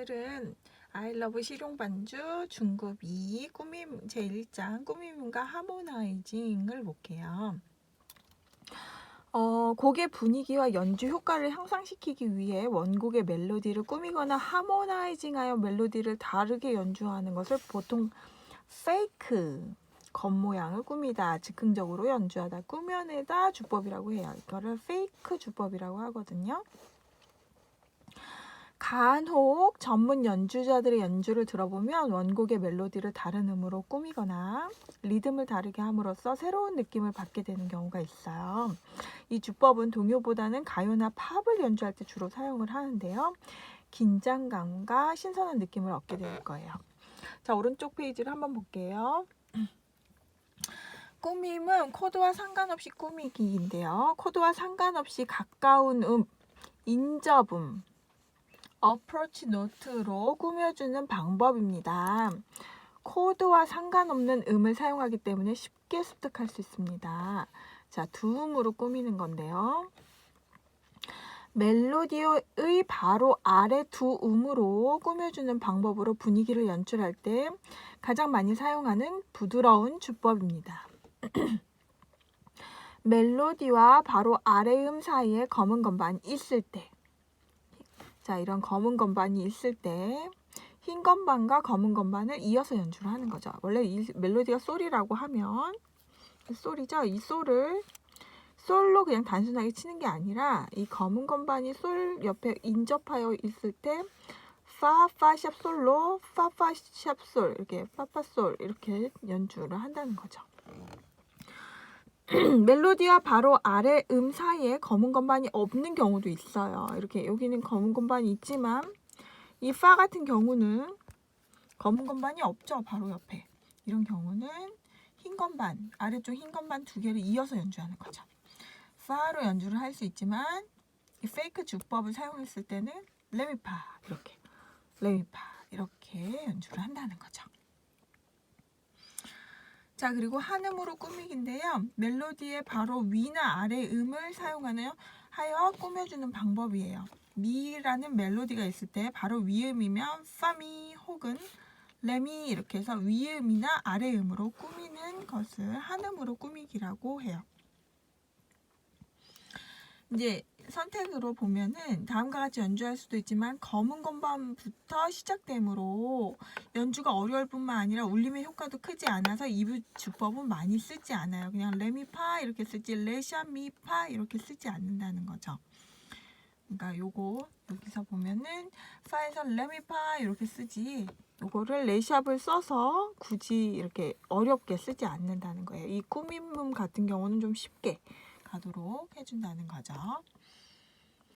오늘은 아이러브 실용 반주 중급 2 꾸밈 제1장 꾸밈과 하모나이징을 볼게요. 어, 곡의 분위기와 연주 효과를 향상시키기 위해 원곡의 멜로디를 꾸미거나 하모나이징하여 멜로디를 다르게 연주하는 것을 보통 페이크 겉모양을 꾸미다, 즉흥적으로 연주하다, 꾸며내다 주법이라고 해요. 이거를 페이크 주법이라고 하거든요. 간혹 전문 연주자들의 연주를 들어보면 원곡의 멜로디를 다른 음으로 꾸미거나 리듬을 다르게 함으로써 새로운 느낌을 받게 되는 경우가 있어요. 이 주법은 동요보다는 가요나 팝을 연주할 때 주로 사용을 하는데요. 긴장감과 신선한 느낌을 얻게 될 거예요. 자, 오른쪽 페이지를 한번 볼게요. 꾸밈은 코드와 상관없이 꾸미기인데요. 코드와 상관없이 가까운 음, 인접음, 어프로치 노트로 꾸며주는 방법입니다. 코드와 상관없는 음을 사용하기 때문에 쉽게 습득할 수 있습니다. 자, 두 음으로 꾸미는 건데요. 멜로디의 바로 아래 두 음으로 꾸며주는 방법으로 분위기를 연출할 때 가장 많이 사용하는 부드러운 주법입니다. 멜로디와 바로 아래 음 사이에 검은 건반이 있을 때 자, 이런 검은 건반이 있을 때 흰 건반과 검은 건반을 이어서 연주를 하는 거죠. 원래 이 멜로디가 솔이라고 하면 솔이죠. 이 솔을 솔로 그냥 단순하게 치는 게 아니라 이 검은 건반이 솔 옆에 인접하여 있을 때 파, 파, 샵, 솔로, 파, 파, 샵, 솔 이렇게 파, 파, 솔 이렇게 연주를 한다는 거죠. 멜로디와 바로 아래 음 사이에 검은 건반이 없는 경우도 있어요. 이렇게 여기는 검은 건반이 있지만 이 파 같은 경우는 검은 건반이 없죠. 바로 옆에. 이런 경우는 흰 건반, 아래쪽 흰 건반 두 개를 이어서 연주하는 거죠. 파로 연주를 할 수 있지만 이 페이크 주법을 사용했을 때는 레미파 이렇게 레미파 이렇게 연주를 한다는 거죠. 자 그리고 한음으로 꾸미기인데요. 멜로디의 바로 위나 아래 음을 사용하여 하여 꾸며주는 방법이에요. 미라는 멜로디가 있을 때 바로 위음이면 파미 혹은 레미 이렇게 해서 위음이나 아래 음으로 꾸미는 것을 한음으로 꾸미기라고 해요. 이제 선택으로 보면은 다음과 같이 연주할 수도 있지만 검은 건반부터 시작되므로 연주가 어려울 뿐만 아니라 울림의 효과도 크지 않아서 이 주법은 많이 쓰지 않아요. 그냥 레미파 이렇게 쓰지 레샤미파 이렇게 쓰지 않는다는 거죠. 그러니까 요거 여기서 보면은 파에서 레미파 이렇게 쓰지 요거를 레샵을 써서 굳이 이렇게 어렵게 쓰지 않는다는 거예요. 이 꾸밈음 같은 경우는 좀 쉽게 가도록 해준다는 거죠.